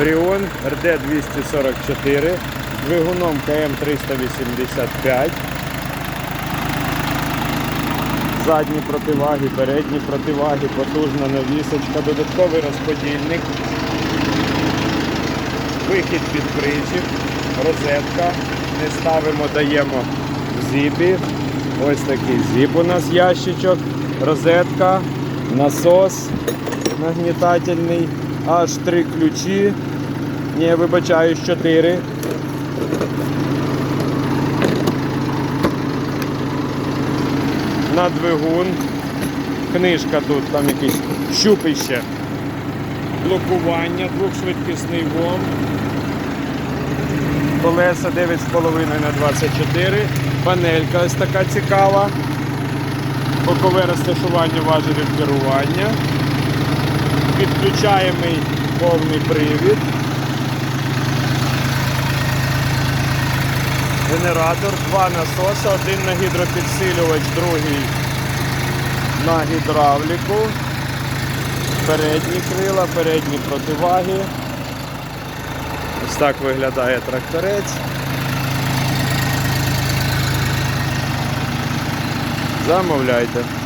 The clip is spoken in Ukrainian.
Оріон РД-244 двигуном КМ-385. Задні противаги, передні противаги, потужна навісочка, додатковий розподільник, вихід під причіп, розетка. Не ставимо, даємо в зіпі. Ось такий зіп у нас ящичок, розетка, насос нагнітательний, аж три ключі. Ні, вибачаюсь, чотири. На двигун. Книжка тут, там якісь щупище. Блокування, двохшвидкісний ВОМ. Колеса 9,5 на 24. Панелька ось така цікава. Бокове розташування важелів керування. Підключаємий повний привід. Генератор, два насоси, один на гідропідсилювач, другий на гідравліку. Передні крила, передні противаги. Ось так виглядає тракторець. Замовляйте.